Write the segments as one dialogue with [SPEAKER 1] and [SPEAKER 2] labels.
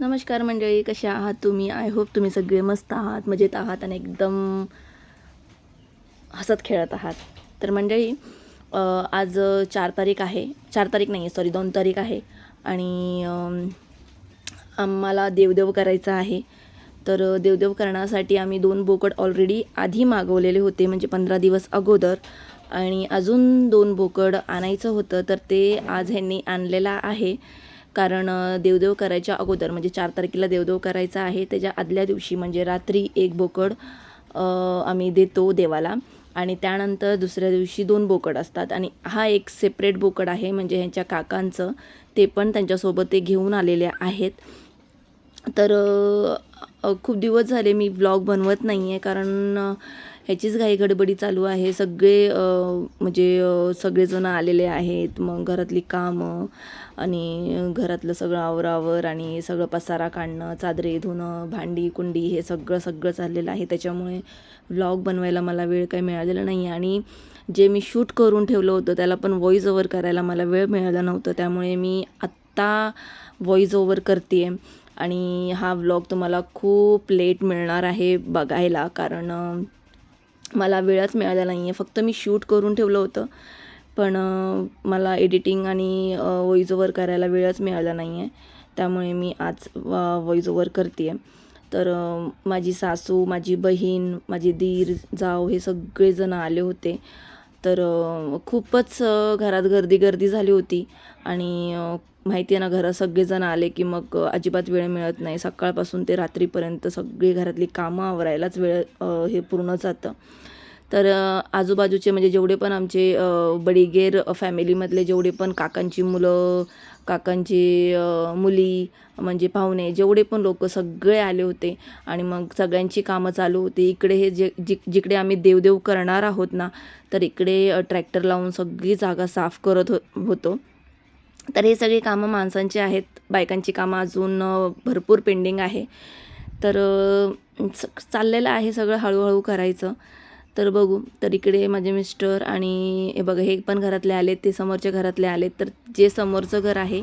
[SPEAKER 1] नमस्कार मंडळी कशा आहात तुम्ही? आय होप तुम्ही सगळे मस्त आहात मजेत आहात आणि एकदम हसत खेळत आहात. तर मंडळी आज चार तारीख आहे. चार तारीख नाही सॉरी दोन तारीख आहे. आणि आम्हाला देवदेव करायचं आहे. तर देवदेव करण्यासाठी आम्ही दोन बोकड ऑलरेडी आधी मागवलेले होते म्हणजे पंधरा दिवस अगोदर. आणि अजून दोन बोकड आणायचं होतं तर ते आज ह्यांनी आणलेला आहे. कारण देवदेव करायच्या अगोदर म्हणजे चार तारखेला देवदेव करायचा आहे त्याच्या आदल्या दिवशी म्हणजे रात्री एक बोकड आम्ही देतो देवाला. आणि त्यानंतर दुसऱ्या दिवशी दोन बोकड असतात. आणि हा एक सेपरेट बोकड आहे म्हणजे ह्यांच्या काकांचं. ते पण त्यांच्यासोबत ते घेऊन आलेले आहेत. तर खूप दिवस झाले मी ब्लॉग बनवत नाही आहे कारण ह्याचीच घाई गडबडी चालू आहे. सगळे म्हणजे सगळेजणं सगळेजण आलेले आहेत. मग घरातली कामं आणि घरातलं सगळं आवरावर आणि सगळं पसारा काढणं चादरे धुणं भांडी कुंडी हे सगळं सगळं चाललेलं आहे. त्याच्यामुळे व्लॉग बनवायला मला वेळ काही मिळालेला नाही आहे आणि जे मी शूट करून ठेवलं होतं त्याला पण व्हॉईस ओव्हर करायला मला वेळ मिळाला नव्हतं. त्यामुळे मी आत्ता व्हॉईस ओव्हर करते आहे आणि हा व्लॉग तुम्हाला खूप लेट मिळणार आहे बघायला कारण मला वेळच मिळाला नाही आहे फक्त मी शूट करून ठेवलं होतं पण मला एडिटिंग आणि व्हॉईस ओवर करायला वेळच मिळाला नाही आहे त्यामुळे मी आज व्हॉईस ओवर करते आहे तर माझी सासू माझी बहीण माझी दीर जाव हे सगळेजण आले होते. तर खूपच घरात गर्दी गर्दी झाली होती आणि माहिती आहे ना घरात सगळेजण आले की मग अजिबात वेळ मिळत नाही. सकाळपासून ते रात्रीपर्यंत सगळी घरातली कामं आवरायलाच वेळ हे पूर्ण जातं. तर आजूबाजूचे म्हणजे जेवढे पण आमचे बडीगेर फॅमिलीमधले जेवढे पण काकांची मुलं काकांची मुली म्हणजे पाहुणे जेवढे पण लोक सगळे आले होते आणि मग सगळ्यांची कामं चालू होती. इकडे हे जे जि जिकडे आम्ही देवदेव करणार आहोत ना तर इकडे ट्रॅक्टर लावून सगळी जागा साफ करत हो होतो. तर हे सगळी कामं माणसांची आहेत. बायकांची कामं अजून भरपूर पेंडिंग आहे. तर च- चाललेलं आहे सगळं हळूहळू करायचं. तर बघू. तर इकडे माझे मिस्टर आणि हे बघा हे पण घरातले आलेत ते समोरच्या घरातले आलेत. तर जे समोरचं घर आहे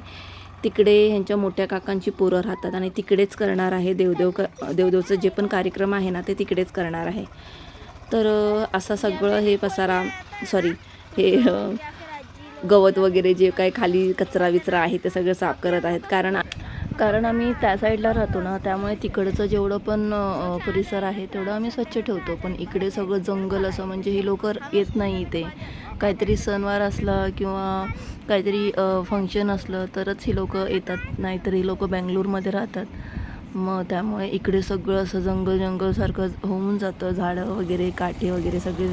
[SPEAKER 1] तिकडे ह्यांच्या मोठ्या काकांची पोरं राहतात आणि तिकडेच करणार आहे देवदेव क देवदेवचं जे पण कार्यक्रम आहे ना ते तिकडेच करणार आहे. तर असा सगळं हे पसारा सॉरी हे गवत वगैरे जे काही खाली कचरा विचरा आहे ते सगळं साफ करत आहेत. कारण कारण आम्ही त्या साईडला राहतो ना त्यामुळे तिकडचं जेवढं पण परिसर आहे तेवढं आम्ही स्वच्छ ठेवतो. पण इकडे सगळं जंगल असं म्हणजे ही लोक येत नाही इथे. काहीतरी सणवार असला किंवा काहीतरी फंक्शन असलं तरच ही लोक येतात. नाहीतर ही लोक बँगलोरमध्ये राहतात. मग त्यामुळे इकडे सगळं असं जंगल जंगलसारखं होऊन जातं. झाडं वगैरे काठे वगैरे सगळे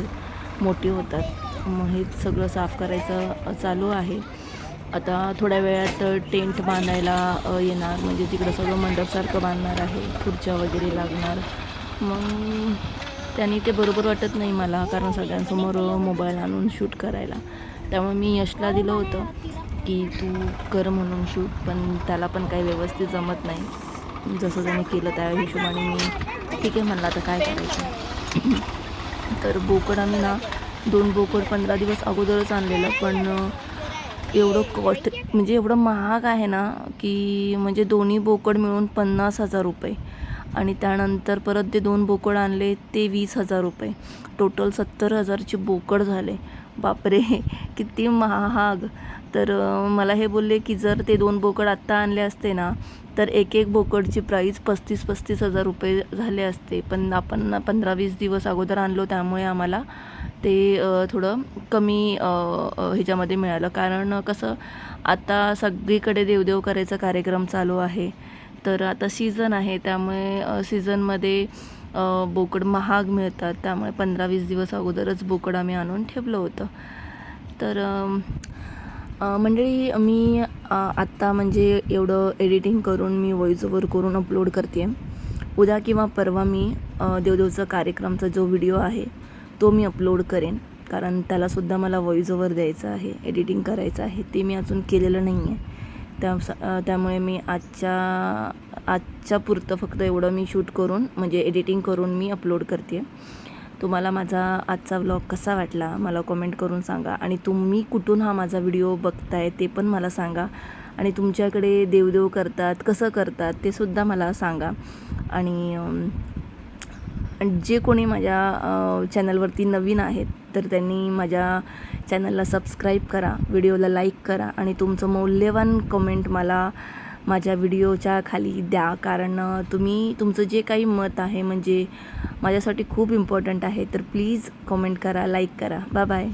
[SPEAKER 1] मोठी होतात. मग हे सगळं साफ करायचं चालू आहे. आता थोड्या वेळात टेंट बांधायला येणार. म्हणजे तिकडं सगळं मंडपसारखं बांधणार आहे. खुर्च्या वगैरे लागणार. मग त्यांनी ते बरोबर वाटत नाही मला कारण सगळ्यांसमोर मोबाईल आणून शूट करायला. त्यामुळे मी यशला दिलं होतं की तू कर म्हणून शूट पण त्याला पण काही व्यवस्थित जमत नाही. जसं त्याने केलं त्या हिशोबाने मी. ठीक आहे म्हणलं आता काय करायचं? तर बोकड आम्ही ना दोन बोकड पंधरा दिवस अगोदरच आणलेलं. पण एवढं कॉस्ट म्हणजे एवढं महाग आहे ना की म्हणजे दोन्ही बोकड मिळून पन्नास हजार रुपये. आणि त्यानंतर परत ते दोन बोकड आणले ते वीस हजार रुपये. टोटल सत्तर हजारचे बोकड झाले. बापरे किती महाग. तर मला हे बोलले की जर ते दोन बोकड आत्ता आणले असते ना तर एक एक बोकडची प्राईस पस्तीस पस्तीस हजार रुपये झाले असते. पण आपण पंधरा वीस दिवस अगोदर आणलो त्यामुळे आम्हाला ते थोडं कमी ह्याच्यामध्ये मिळालं. कारण कसं आता सगळीकडे देवदेव करायचा कार्यक्रम चालू आहे. तर आता सीझन आहे त्यामुळे सीझनमध्ये बोकड महाग मिळतात. त्यामुळे पंधरा वीस दिवस अगोदरच बोकड आम्ही आणून ठेवलं होतं. तर मंडळी मी आत्ता म्हणजे एवढं एडिटिंग करून मी व्हॉइस ओव्हर करून अपलोड करते उद्या किंवा परवा मी देवदेवचा कार्यक्रमचा जो व्हिडिओ आहे तो मी अपलोड करेन. कारण त्यालासुद्धा मला व्हॉइस ओव्हर द्यायचा आहे एडिटिंग करायचं आहे ते मी अजून केलेलं नाही आहे त्या त्यामुळे मी आजच्या आजच्या पुरतं फक्त एवढं मी शूट करून म्हणजे एडिटिंग करून मी अपलोड करते तुम्हाला माझा आजचा व्लॉग कसा वाटला मला कमेंट करून सांगा. आणि तुम्ही कुठून हा माझा व्हिडिओ बघताय ते पण मला सांगा. आणि तुमच्याकडे देवदेव करतात कसं करतात ते सुद्धा मला सांगा. आणि जे कोणी माझ्या चॅनलवरती नवीन आहेत तर त्यांनी माझ्या चॅनलला सबस्क्राईब करा व्हिडिओला लाईक करा आणि तुमचं मौल्यवान कमेंट मला माझ्या व्हिडिओच्या खाली द्या. कारण तुम्ही तुमचं जे काही मत आहे म्हणजे माझ्यासाठी खूप इम्पॉर्टंट आहे तर प्लीज कमेंट करा लाईक करा. Bye bye